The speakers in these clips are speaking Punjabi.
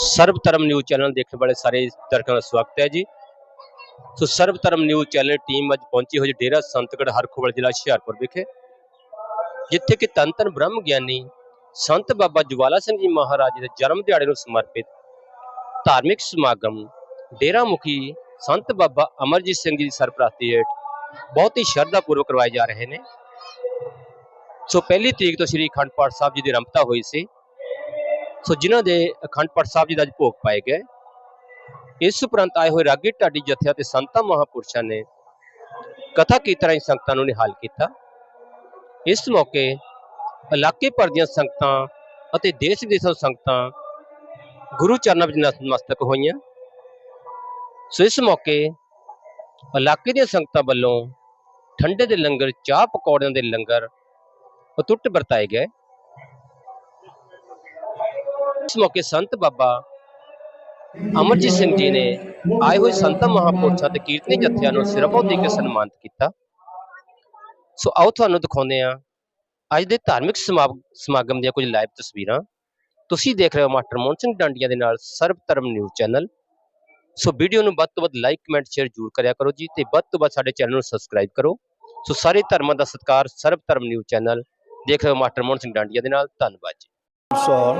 ਸਰਬ ਧਰਮ ਨਿਊਜ਼ ਚੈਨਲ ਦੇਖਣ ਵਾਲੇ ਸਾਰੇ ਦਰਸ਼ਕਾਂ ਦਾ ਸਵਾਗਤ ਹੈ ਜੀ। ਸੋ ਸਰਬ ਧਰਮ ਨਿਊਜ਼ ਚੈਨਲ ਟੀਮ ਅੱਜ ਪਹੁੰਚੀ ਹੋਈ ਡੇਰਾ ਸੰਤਗੜ੍ਹ ਹਰਖੋਵਾਲ ਜ਼ਿਲ੍ਹਾ ਹੁਸ਼ਿਆਰਪੁਰ ਵਿਖੇ। ਜਿੱਥੇ ਕਿ ਧੰਨ ਧੰਨ ਬ੍ਰਹਮ ਗਿਆਨੀ ਸੰਤ ਬਾਬਾ ਜਵਾਲਾ ਸਿੰਘ ਜੀ ਮਹਾਰਾਜ ਦੇ ਜਨਮ ਦਿਹਾੜੇ ਨੂੰ ਸਮਰਪਿਤ ਧਾਰਮਿਕ ਸਮਾਗਮ ਡੇਰਾ ਮੁਖੀ ਸੰਤ ਬਾਬਾ ਅਮਰਜੀਤ ਸਿੰਘ ਜੀ ਦੀ ਸਰਪ੍ਰਸਤੀ ਹੇਠ ਬਹੁਤ ਹੀ ਸ਼ਰਧਾ ਪੂਰਵਕ ਕਰਵਾਏ ਜਾ ਰਹੇ ਨੇ। ਸੋ ਪਹਿਲੀ ਤਰੀਕ ਤੋਂ ਸ੍ਰੀ ਅਖੰਡ ਪਾਠ ਸਾਹਿਬ ਜੀ ਦੀ ਰੰਭਤਾ ਹੋਈ ਸੀ। ਸੋ ਜਿਨ੍ਹਾਂ ਦੇ ਅਖੰਡ ਪਾਠ ਸਾਹਿਬ ਜੀ ਦਾ ਅੱਜ ਭੋਗ ਪਾਏ ਗਏ, ਇਸ ਉਪਰੰਤ ਆਏ ਹੋਏ ਰਾਗੀ ਢਾਡੀ ਜਥਿਆਂ ਤੇ ਸੰਤਾਂ ਮਹਾਪੁਰਸ਼ਾਂ ਨੇ ਕਥਾ ਕੀਰਤਨ ਰਾਹੀਂ ਸੰਗਤਾਂ ਨੂੰ ਨਿਹਾਲ ਕੀਤਾ। ਇਸ ਮੌਕੇ ਇਲਾਕੇ ਭਰ ਦੀਆਂ ਸੰਗਤਾਂ ਅਤੇ ਦੇਸ਼ ਵਿਦੇਸ਼ਾਂ ਸੰਗਤਾਂ ਗੁਰੂ ਚਰਨਾਂ ਵਿੱਚ ਨਤਮਸਤਕ ਹੋਈਆਂ। ਸੋ ਇਸ ਮੌਕੇ ਇਲਾਕੇ ਦੀਆਂ ਸੰਗਤਾਂ ਵੱਲੋਂ ਠੰਡੇ ਦੇ ਲੰਗਰ, ਚਾਹ ਪਕੌੜਿਆਂ ਦੇ ਲੰਗਰ ਅਤੁੱਟ ਵਰਤਾਏ ਗਏ। ਇਸ ਮੌਕੇ ਸੰਤ ਬਾਬਾ ਅਮਰਜੀਤ ਸਿੰਘ ਜੀ ਨੇ ਆਏ ਹੋਏ ਸੰਤਾਂ ਮਹਾਪੁਰਸ਼ਾਂ ਤੇ ਕੀਰਤਨੀ ਜਥਿਆਂ ਨੂੰ ਸਿਰਫੋਂ ਦੇ ਕੇ ਸਨਮਾਨਿਤ ਕੀਤਾ। ਸੋ ਆਓ ਤੁਹਾਨੂੰ ਦਿਖਾਉਂਦੇ ਹਾਂ ਅੱਜ ਦੇ ਧਾਰਮਿਕ ਸਮਾ- ਸਮਾਗਮ ਦੀਆਂ ਕੁਝ ਲਾਈਵ ਤਸਵੀਰਾਂ। ਤੁਸੀਂ ਦੇਖ ਰਹੇ ਹੋ ਮਾਸਟਰ ਮੋਹਨ ਸਿੰਘ ਡਾਂਡੀਆਂ ਦੇ ਨਾਲ ਸਰਬ ਧਰਮ ਨਿਊਜ਼ ਚੈਨਲ। ਸੋ ਵੀਡੀਓ ਨੂੰ ਵੱਧ ਤੋਂ ਵੱਧ ਲਾਈਕ, ਕਮੈਂਟ, ਸ਼ੇਅਰ ਜ਼ਰੂਰ ਕਰਿਆ ਕਰੋ ਜੀ ਤੇ ਵੱਧ ਤੋਂ ਵੱਧ ਸਾਡੇ ਚੈਨਲ ਨੂੰ ਸਬਸਕ੍ਰਾਈਬ ਕਰੋ। ਸੋ ਸਾਰੇ ਧਰਮਾਂ ਦਾ ਸਤਿਕਾਰ ਸਰਬ ਧਰਮ ਨਿਊਜ਼ ਚੈਨਲ। ਦੇਖ ਰਹੇ ਹੋ ਮਾਸਟਰ ਮੋਹਨ ਸਿੰਘ ਡਾਂਡੀਆਂ ਦੇ ਨਾਲ। ਧੰਨਵਾਦ ਜੀ। ਸਾਲ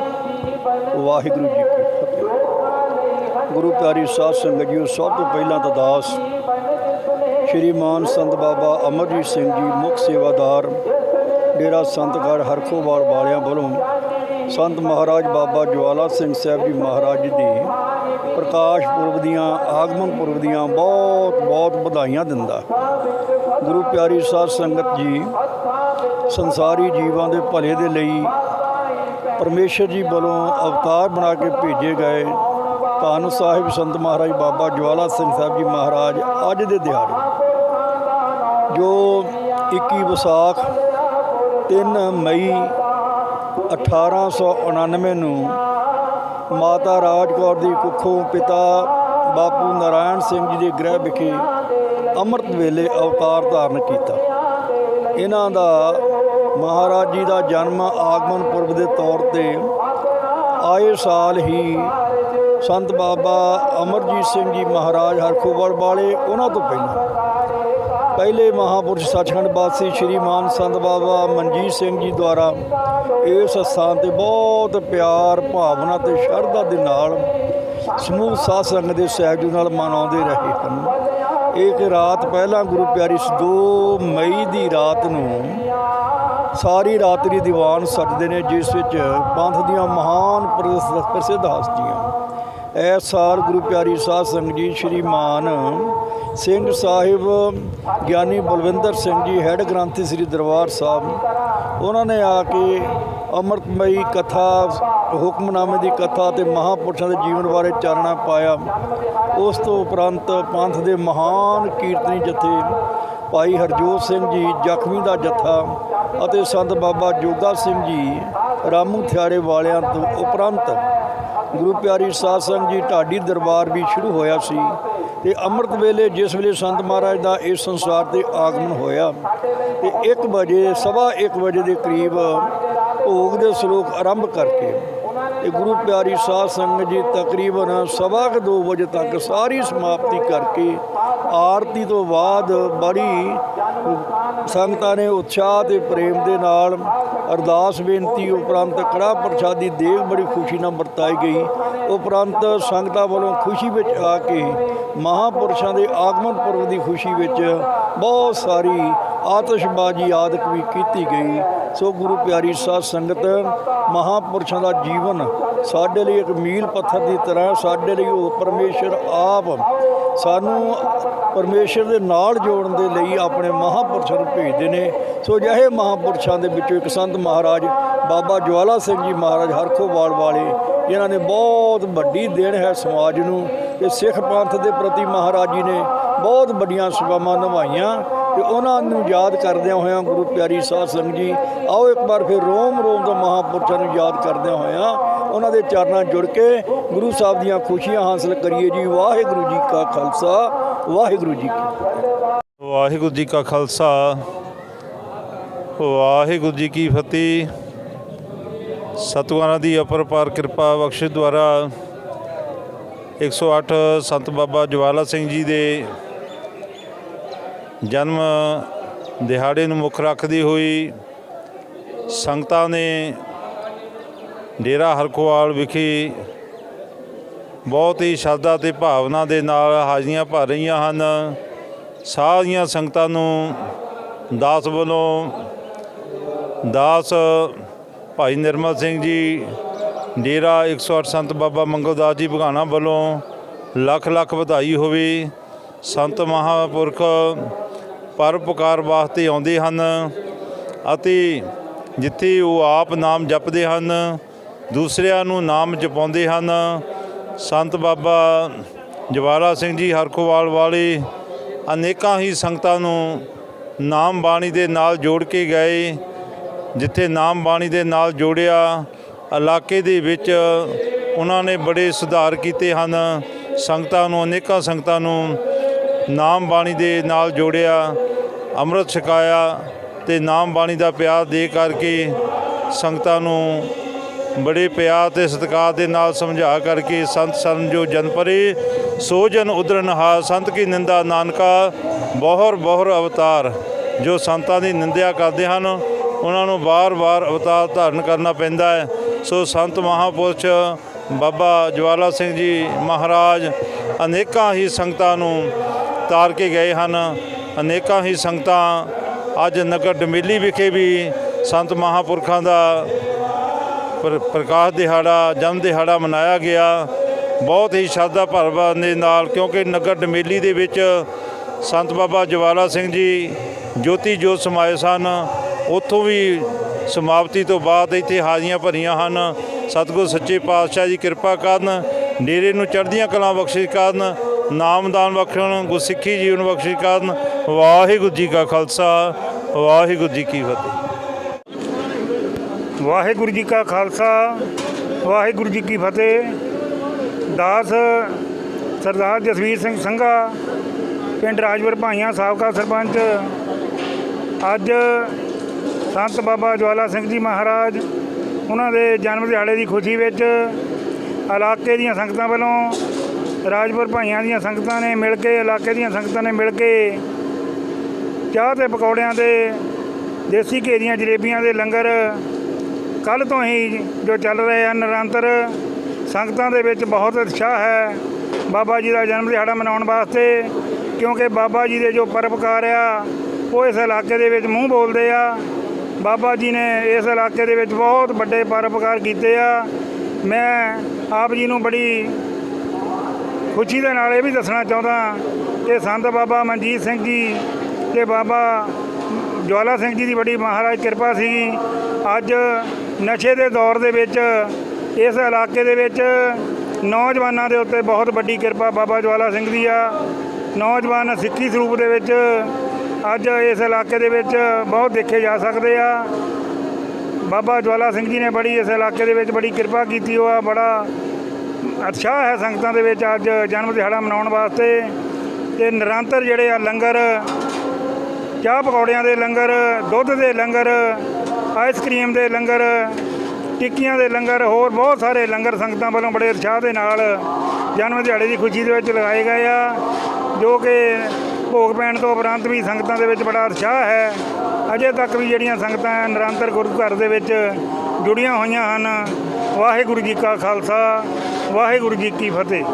ਵਾਹਿਗੁਰੂ ਜੀ ਕੀ ਫਤਿਹ। ਗੁਰੂ ਪਿਆਰੀ ਸਾਧ ਸੰਗਤ ਜੀ ਸਭ ਤੋਂ ਪਹਿਲਾਂ ਤਾਂ ਦਾਸ ਸ਼੍ਰੀ ਮਾਨ ਸੰਤ ਬਾਬਾ ਅਮਰਜੀਤ ਸਿੰਘ ਜੀ, ਮੁੱਖ ਸੇਵਾਦਾਰ, ਡੇਰਾ ਸੰਤਗੜ੍ਹ ਹਰਖੋਵਾਲ ਵਾਲਿਆਂ ਵੱਲੋਂ ਸੰਤ ਮਹਾਰਾਜ ਬਾਬਾ ਜਵਾਲਾ ਸਿੰਘ ਸਾਹਿਬ ਜੀ ਮਹਾਰਾਜ ਜੀ ਦੀ ਪ੍ਰਕਾਸ਼ ਪੁਰਬ ਦੀਆਂ, ਆਗਮਨ ਪੁਰਬ ਦੀਆਂ ਬਹੁਤ ਬਹੁਤ ਵਧਾਈਆਂ ਦਿੰਦਾ। ਗੁਰੂ ਪਿਆਰੀ ਸਾਧ ਸੰਗਤ ਜੀ, ਸੰਸਾਰੀ ਜੀਵਾਂ ਦੇ ਭਲੇ ਦੇ ਲਈ ਪਰਮੇਸ਼ਰ ਜੀ ਵੱਲੋਂ ਅਵਤਾਰ ਬਣਾ ਕੇ ਭੇਜੇ ਗਏ ਧੰਨ ਸਾਹਿਬ ਸੰਤ ਮਹਾਰਾਜ ਬਾਬਾ ਜਵਾਲਾ ਸਿੰਘ ਸਾਹਿਬ ਜੀ ਮਹਾਰਾਜ ਅੱਜ ਦੇ ਦਿਹਾੜੇ। ਜੋ 21 ਵਿਸਾਖ 3 ਮਈ 1899 ਨੂੰ ਮਾਤਾ ਰਾਜ ਕੌਰ ਦੀ ਕੁੱਖੋਂ ਪਿਤਾ ਬਾਪੂ ਨਾਰਾਇਣ ਸਿੰਘ ਜੀ ਦੇ ਗ੍ਰਹਿ ਵਿਖੇ ਅੰਮ੍ਰਿਤ ਵੇਲੇ ਅਵਤਾਰ ਧਾਰਨ ਕੀਤਾ। ਇਹਨਾਂ ਦਾ ਮਹਾਰਾਜ ਜੀ ਦਾ ਜਨਮ ਆਗਮਨ ਪੁਰਬ ਦੇ ਤੌਰ ਤੇ ਆਏ ਸਾਲ ਹੀ ਸੰਤ ਬਾਬਾ ਅਮਰਜੀਤ ਸਿੰਘ ਜੀ ਮਹਾਰਾਜ ਹਰਖੋਵਾਲ ਵਾਲੇ ਉਹਨਾਂ ਤੋਂ ਪਹਿਲਾਂ ਪਹਿਲੇ ਮਹਾਪੁਰਸ਼ ਸੱਚਖੰਡ ਵਾਸੀ ਸ਼੍ਰੀਮਾਨ ਸੰਤ ਬਾਬਾ ਮਨਜੀਤ ਸਿੰਘ ਜੀ ਦੁਆਰਾ ਇਸ ਸਥਾਨ ਤੇ ਬਹੁਤ ਪਿਆਰ, ਭਾਵਨਾ ਤੇ ਸ਼ਰਧਾ ਦੇ ਨਾਲ ਸਮੂਹ ਸਾਧ ਸੰਗਤ ਦੇ ਸਹਿਯੋਗ ਨਾਲ ਮਨਾਉਂਦੇ ਰਹੇ ਹਨ। ਇੱਕ ਰਾਤ ਪਹਿਲਾਂ ਗੁਰੂ ਪਿਆਰੀ 2 ਮਈ ਦੀ ਰਾਤ ਨੂੰ ਸਾਰੀ ਰਾਤਰੀ ਦੀਵਾਨ ਸੱਜਦੇ ਨੇ, ਜਿਸ ਵਿੱਚ ਪੰਥ ਦੀਆਂ ਮਹਾਨ ਪ੍ਰਸਿੱਧ ਹਸਤੀਆਂ। ਇਸ ਸਾਲ ਗੁਰੂ ਪਿਆਰੀ ਸਾਧ ਸੰਗਤ ਜੀ, ਸ਼੍ਰੀਮਾਨ ਸਿੰਘ ਸਾਹਿਬ, ਗਿਆਨੀ ਬਲਵਿੰਦਰ ਸਿੰਘ ਜੀ, ਹੈੱਡ ਗ੍ਰੰਥੀ ਸ੍ਰੀ ਦਰਬਾਰ ਸਾਹਿਬ। ਉਹਨਾਂ ਨੇ ਆ ਕੇ ਅੰਮ੍ਰਿਤਮਈ ਕਥਾ, ਹੁਕਮਨਾਮੇ ਦੀ ਕਥਾ ਤੇ ਮਹਾਪੁਰਸ਼ਾਂ ਦੇ ਜੀਵਨ ਬਾਰੇ ਚਾਨਣਾ ਪਾਇਆ। ਉਸ ਤੋਂ ਉਪਰੰਤ ਪੰਥ ਦੇ ਮਹਾਨ ਕੀਰਤਨੀ ਜਥੇ ਭਾਈ ਹਰਜੋਤ ਸਿੰਘ ਜੀ ਜ਼ਖਮੀ ਦਾ ਜੱਥਾ ਅਤੇ ਸੰਤ ਬਾਬਾ ਜੋਗਾ ਸਿੰਘ ਜੀ ਰਾਮੂ ਥਿਆੜੇ ਵਾਲਿਆਂ ਤੋਂ ਉਪਰੰਤ ਗੁਰੂ ਪਿਆਰੀ ਸਾਧ ਸੰਗਤ ਜੀ, ਢਾਡੀ ਦਰਬਾਰ ਵੀ ਸ਼ੁਰੂ ਹੋਇਆ ਸੀ ਤੇ ਅੰਮ੍ਰਿਤ ਵੇਲੇ ਜਿਸ ਵੇਲੇ ਸੰਤ ਮਹਾਰਾਜ ਦਾ ਇਸ ਸੰਸਾਰ ਤੇ ਆਗਮਨ ਹੋਇਆ ਤੇ 1 ਵਜੇ, ਸਵਾ 1 ਵਜੇ ਦੇ ਕਰੀਬ ਭੋਗ ਦੇ ਸ਼ਲੋਕ ਆਰੰਭ ਕਰਕੇ ਤੇ ਗੁਰੂ ਪਿਆਰੀ ਸਾਧ ਸੰਗਤ ਜੀ, ਤਕਰੀਬਨ ਸਵਾ ਕੁ ਦੋ ਵਜੇ ਤੱਕ ਸਾਰੀ ਸਮਾਪਤੀ ਕਰਕੇ ਆਰਤੀ ਤੋਂ ਬਾਅਦ ਬੜੀ ਸੰਗਤਾਂ ਨੇ ਉਤਸ਼ਾਹ ਤੇ ਪ੍ਰੇਮ ਦੇ ਨਾਲ ਅਰਦਾਸ ਬੇਨਤੀ ਉਪਰੰਤ ਕੜਾ ਪ੍ਰਸ਼ਾਦੀ ਦੇਗ ਬੜੀ ਖੁਸ਼ੀ ਨਾਲ ਵਰਤਾਈ ਗਈ। ਉਪਰੰਤ ਸੰਗਤਾਂ ਵੱਲੋਂ ਖੁਸ਼ੀ ਵਿੱਚ ਆ ਕੇ ਮਹਾਪੁਰਸ਼ਾਂ ਦੇ ਆਗਮਨ ਪੁਰਬ ਦੀ ਖੁਸ਼ੀ ਵਿੱਚ ਬਹੁਤ ਸਾਰੀ ਆਤਿਸ਼ਬਾਜ਼ੀ ਆਦਿਕ ਵੀ ਕੀਤੀ ਗਈ। ਸੋ ਗੁਰੂ ਪਿਆਰੀ ਸਾਧ ਸੰਗਤ, ਮਹਾਪੁਰਸ਼ਾਂ ਦਾ ਜੀਵਨ ਸਾਡੇ ਲਈ ਇੱਕ ਮੀਲ ਪੱਥਰ ਦੀ ਤਰ੍ਹਾਂ ਸਾਡੇ ਲਈ ਉਹ ਪਰਮੇਸ਼ਰ ਆਪ ਸਾਨੂੰ ਪਰਮੇਸ਼ਰ ਦੇ ਨਾਲ ਜੋੜਨ ਦੇ ਲਈ ਆਪਣੇ ਮਹਾਪੁਰਸ਼ਾਂ ਨੂੰ ਭੇਜਦੇ ਨੇ। ਸੋ ਜਿਹੇ ਮਹਾਪੁਰਸ਼ਾਂ ਦੇ ਵਿੱਚੋਂ ਇੱਕ ਸੰਤ ਮਹਾਰਾਜ ਬਾਬਾ ਜਵਾਲਾ ਸਿੰਘ ਜੀ ਮਹਾਰਾਜ ਹਰਖੋਵਾਲ ਵਾਲੇ ਇਹਨਾਂ ਨੇ ਬਹੁਤ ਵੱਡੀ ਦੇਣ ਹੈ ਸਮਾਜ ਨੂੰ ਤੇ ਸਿੱਖ ਪੰਥ ਦੇ ਪ੍ਰਤੀ ਮਹਾਰਾਜ ਜੀ ਨੇ ਬਹੁਤ ਵੱਡੀਆਂ ਸੇਵਾਵਾਂ ਨਿਭਾਈਆਂ ਤੇ ਉਹਨਾਂ ਨੂੰ ਯਾਦ ਕਰਦਿਆਂ ਹੋਇਆਂ ਗੁਰੂ ਪਿਆਰੀ ਸਾਧ ਸੰਗਤ ਜੀ, ਆਓ ਇੱਕ ਵਾਰ ਫਿਰ ਰੋਮ ਰੋਮ ਤੋਂ ਮਹਾਪੁਰਸ਼ਾਂ ਨੂੰ ਯਾਦ ਕਰਦਿਆਂ ਹੋਇਆਂ ਉਹਨਾਂ ਦੇ ਚਰਨਾਂ ਜੁੜ ਕੇ ਗੁਰੂ ਸਾਹਿਬ ਦੀਆਂ ਖੁਸ਼ੀਆਂ ਹਾਸਲ ਕਰੀਏ ਜੀ। ਵਾਹਿਗੁਰੂ ਜੀ ਕਾ ਖਾਲਸਾ, ਵਾਹਿਗੁਰੂ ਜੀ ਕੀ ਫਤਿਹ। ਵਾਹਿਗੁਰੂ ਜੀ ਕਾ ਖਾਲਸਾ, ਵਾਹਿਗੁਰੂ ਜੀ ਕੀ ਫਤਿਹ। ਸਤਿਗੁਰਾਂ ਦੀ ਅਪਰਪਾਰ ਕਿਰਪਾ ਬਖਸ਼ਿਸ਼ ਦੁਆਰਾ 108 ਸੰਤ ਬਾਬਾ ਜਵਾਲਾ ਸਿੰਘ ਜੀ ਦੇ ਜਨਮ ਦਿਹਾੜੇ ਨੂੰ ਮੁੱਖ ਰੱਖਦੀ ਹੋਈ ਸੰਗਤਾਂ ਨੇ ਡੇਰਾ ਹਰਖੋਵਾਲ ਵਿਖੇ ਬਹੁਤ ਹੀ ਸ਼ਰਧਾ ਤੇ ਭਾਵਨਾ ਦੇ ਨਾਲ ਹਾਜ਼ਰੀਆਂ ਭਰ ਰਹੀਆਂ ਹਨ। ਸਾਰੀਆਂ ਸੰਗਤਾਂ ਨੂੰ ਦਾਸ ਵੱਲੋਂ ਦਾਸ ਭਾਈ ਨਿਰਮਲ ਸਿੰਘ ਜੀ, ਡੇਰਾ 108 ਸੰਤ ਬਾਬਾ ਮੰਗਲਦਾਸ ਜੀ ਬਗਾਣਾ ਵੱਲੋਂ ਲੱਖ ਲੱਖ ਵਧਾਈ ਹੋਵੇ। ਸੰਤ ਮਹਾਪੁਰਖ ਪਰਉਪਕਾਰ ਵਾਸਤੇ ਆਉਂਦੇ ਹਨ ਅਤੇ ਜਿੱਥੇ ਉਹ ਆਪ ਨਾਮ ਜਪਦੇ ਹਨ, ਦੂਸਰਿਆਂ ਨੂੰ ਨਾਮ ਜਪਾਉਂਦੇ ਹਨ। ਸੰਤ ਬਾਬਾ ਜਵਾਰਾ ਸਿੰਘ ਜੀ ਹਰਖੋਵਾਲ ਵਾਲੇ ਅਨੇਕਾਂ ਹੀ ਸੰਗਤਾਂ ਨੂੰ ਨਾਮ ਬਾਣੀ ਦੇ ਨਾਲ ਜੋੜ ਕੇ ਗਏ, ਜਿੱਥੇ ਨਾਮ ਬਾਣੀ ਦੇ ਨਾਲ ਜੋੜਿਆ, ਇਲਾਕੇ ਦੇ ਵਿੱਚ ਉਹਨਾਂ ਨੇ ਬੜੇ ਸੁਧਾਰ ਕੀਤੇ ਹਨ। ਸੰਗਤਾਂ ਨੂੰ, ਅਨੇਕਾਂ ਸੰਗਤਾਂ ਨੂੰ ਨਾਮ ਬਾਣੀ ਦੇ ਨਾਲ ਜੋੜਿਆ। ਅੰਮ੍ਰਿਤ ਛਕਾਇਆ ਤੇ ਨਾਮ ਬਾਣੀ ਦਾ ਪਿਆਰ ਦੇ ਕਰਕੇ ਸੰਗਤਾਂ ਨੂੰ ਬੜੇ ਪਿਆਰ ਤੇ ਸਤਿਕਾਰ ਦੇ ਨਾਲ ਸਮਝਾ ਕਰਕੇ ਸੰਤ ਸਰਨ ਜੋ ਜਨ ਸੋਜਨ ਸੋ ਉਦਰਨ ਹਾ ਸੰਤ ਕੀ ਨਿੰਦਾ ਨਾਨਕਾ, ਬਹੁਰ ਬਹੁਰ ਅਵਤਾਰ। ਜੋ ਸੰਤਾਂ ਦੀ ਨਿੰਦਿਆ ਕਰਦੇ ਹਨ, ਉਹਨਾਂ ਨੂੰ ਵਾਰ-ਵਾਰ ਅਵਤਾਰ ਧਾਰਨ ਕਰਨਾ ਪੈਂਦਾ ਹੈ। ਸੋ ਸੰਤ ਮਹਾਪੁਰਸ਼ ਬਾਬਾ ਜਵਾਲਾ ਸਿੰਘ ਜੀ ਮਹਾਰਾਜ ਅਨੇਕਾਂ ਹੀ ਸੰਗਤਾਂ ਨੂੰ ਤਾਰ ਕੇ ਗਏ ਹਨ। ਅਨੇਕਾਂ ਹੀ ਸੰਗਤਾਂ ਅੱਜ ਨਗਰ ਡਮੇਲੀ ਵਿਖੇ ਵੀ ਸੰਤ ਮਹਾਪੁਰਖਾਂ ਦਾ ਪ੍ਰਕਾਸ਼ ਦਿਹਾੜਾ, ਜਨਮ ਦਿਹਾੜਾ ਮਨਾਇਆ ਗਿਆ। ਬਹੁਤ ਹੀ ਸ਼ਰਧਾ ਭਾਵਨਾ ਦੇ ਨਾਲ, ਕਿਉਂਕਿ ਨਗਰ ਡਮੇਲੀ ਦੇ ਵਿੱਚ ਸੰਤ ਬਾਬਾ ਜਵਾਲਾ ਸਿੰਘ ਜੀ ਜੋਤੀ ਜੋਤ ਸਮਾਏ ਸਨ। ਉੱਥੋਂ ਵੀ ਸਮਾਪਤੀ ਤੋਂ ਬਾਅਦ ਇੱਥੇ ਹਾਜ਼ਰੀਆਂ ਭਰੀਆਂ ਹਨ। ਸਤਿਗੁਰ ਸੱਚੇ ਪਾਤਸ਼ਾਹ ਜੀ ਕਿਰਪਾ ਕਰਨ, ਡੇਰੇ ਨੂੰ ਚੜ੍ਹਦੀਆਂ ਕਲਾਂ ਬਖਸ਼ਿਸ਼ ਕਰਨ ਨਾਮਦਾਨ ਬਖਸ਼ਣ, ਗੁਰਸਿੱਖੀ ਜੀਵਨ ਬਖਸ਼ਿਸ਼ ਕਰਨ, ਵਾਹਿਗੁਰੂ ਜੀ ਕਾ ਖਾਲਸਾ, ਵਾਹਿਗੁਰੂ ਜੀ ਕੀ ਫਤਿਹ। ਵਾਹਿਗੁਰੂ ਜੀ ਕਾ ਖਾਲਸਾ, ਵਾਹਿਗੁਰੂ ਜੀ ਕੀ ਫਤਿਹ। ਦਾਸ ਸਰਦਾਰ ਜਸਵੀਰ ਸਿੰਘ ਸੰਘਾ, ਪਿੰਡ ਰਾਜਪੁਰ ਭਾਈਆਂ ਸਾਬਕਾ ਸਰਪੰਚ। ਅੱਜ ਸੰਤ ਬਾਬਾ ਜਵਾਲਾ ਸਿੰਘ ਜੀ ਮਹਾਰਾਜ, ਉਹਨਾਂ ਦੇ ਜਨਮ ਦਿਹਾੜੇ ਦੀ ਖੁਸ਼ੀ ਵਿੱਚ ਇਲਾਕੇ ਦੀਆਂ ਸੰਗਤਾਂ ਵੱਲੋਂ ਰਾਜਪੁਰ ਭਾਈਆਂ ਦੀਆਂ ਸੰਗਤਾਂ ਨੇ ਮਿਲ ਕੇ, ਇਲਾਕੇ ਦੀਆਂ ਸੰਗਤਾਂ ਨੇ ਮਿਲ ਕੇ ਚਾਹ ਤੇ ਪਕੌੜਿਆਂ ਦੇ, ਦੇਸੀ ਘੇ ਦੀਆਂ ਜਲੇਬੀਆਂ ਦੇ ਲੰਗਰ ਕੱਲ ਤੋਂ ਹੀ ਜੋ ਚੱਲ ਰਹੇ ਹਨ ਨਿਰੰਤਰ ਸੰਗਤਾਂ ਦੇ ਵਿੱਚ ਬਹੁਤ ਉਤਸ਼ਾਹ ਹੈ। ਬਾਬਾ ਜੀ ਦਾ ਜਨਮ ਦਿਹਾੜਾ ਮਨਾਉਣ ਵਾਸਤੇ, ਕਿਉਂਕਿ ਬਾਬਾ ਜੀ ਦੇ ਜੋ ਪਰਪਕਾਰ ਆ, ਉਹ ਇਸ ਇਲਾਕੇ ਦੇ ਵਿੱਚ ਮੂੰਹ ਬੋਲਦੇ ਆ। ਬਾਬਾ ਜੀ ਨੇ ਇਸ ਇਲਾਕੇ ਦੇ ਵਿੱਚ ਬਹੁਤ ਵੱਡੇ ਪਰਪਕਾਰ ਕੀਤੇ ਆ। ਮੈਂ ਆਪ ਜੀ ਨੂੰ ਬੜੀ ਖੁਸ਼ੀ ਦੇ ਨਾਲ ਇਹ ਵੀ ਦੱਸਣਾ ਚਾਹੁੰਦਾ ਕਿ ਸੰਤ ਬਾਬਾ ਮਨਜੀਤ ਸਿੰਘ ਜੀ ਤੇ ਬਾਬਾ ਜਵਾਲਾ ਸਿੰਘ ਜੀ ਦੀ ਬੜੀ ਮਹਾਰਾਜ ਕਿਰਪਾ ਸੀ ਅੱਜ ਨਸ਼ੇ ਦੇ ਦੌਰ ਦੇ ਵਿੱਚ, ਇਸ ਇਲਾਕੇ ਦੇ ਵਿੱਚ ਨੌਜਵਾਨਾਂ ਦੇ ਉੱਤੇ ਬਹੁਤ ਵੱਡੀ ਕਿਰਪਾ ਬਾਬਾ ਜਵਾਲਾ ਸਿੰਘ ਦੀ ਆ। ਨੌਜਵਾਨ ਸਿੱਖੀ ਸਰੂਪ ਦੇ ਵਿੱਚ ਅੱਜ ਇਸ ਇਲਾਕੇ ਦੇ ਵਿੱਚ ਬਹੁਤ ਦੇਖੇ ਜਾ ਸਕਦੇ ਆ। ਬਾਬਾ ਜਵਾਲਾ ਸਿੰਘ ਜੀ ਨੇ ਬੜੀ ਇਸ ਇਲਾਕੇ ਦੇ ਵਿੱਚ ਬੜੀ ਕਿਰਪਾ ਕੀਤੀ, ਉਹ ਆ ਬੜਾ ਉਤਸ਼ਾਹ ਹੈ ਸੰਗਤਾਂ ਦੇ ਵਿੱਚ ਅੱਜ ਜਨਮ ਦਿਹਾੜਾ ਮਨਾਉਣ ਵਾਸਤੇ ਤੇ ਨਿਰੰਤਰ ਜਿਹੜੇ ਆ ਲੰਗਰ, ਚਾਹ ਪਕੌੜਿਆਂ ਦੇ ਲੰਗਰ, ਦੁੱਧ ਦੇ ਲੰਗਰ ਆਈਸਕ੍ਰੀਮ ਦੇ ਲੰਗਰ, ਟਿੱਕੀਆਂ ਦੇ ਲੰਗਰ, ਹੋਰ ਬਹੁਤ ਸਾਰੇ ਲੰਗਰ ਸੰਗਤਾਂ ਵੱਲੋਂ ਬੜੇ ਉਤਸ਼ਾਹ ਦੇ ਨਾਲ ਜਨਮ ਦਿਹਾੜੇ ਦੀ ਖੁਸ਼ੀ ਦੇ ਵਿੱਚ ਲਗਾਏ ਗਏ ਆ, ਜੋ ਕਿ ਭੋਗ ਪੈਣ ਤੋਂ ਉਪਰੰਤ ਵੀ ਸੰਗਤਾਂ ਦੇ ਵਿੱਚ ਬੜਾ ਉਤਸ਼ਾਹ ਹੈ। ਅਜੇ ਤੱਕ ਵੀ ਜਿਹੜੀਆਂ ਸੰਗਤਾਂ ਨਿਰੰਤਰ ਗੁਰੂ ਘਰ ਦੇ ਵਿੱਚ ਜੁੜੀਆਂ ਹੋਈਆਂ ਹਨ। ਵਾਹਿਗੁਰੂ ਜੀ ਕਾ ਖਾਲਸਾ ਵਾਹਿਗੁਰੂ ਜੀ ਕੀ ਫਤਿਹ।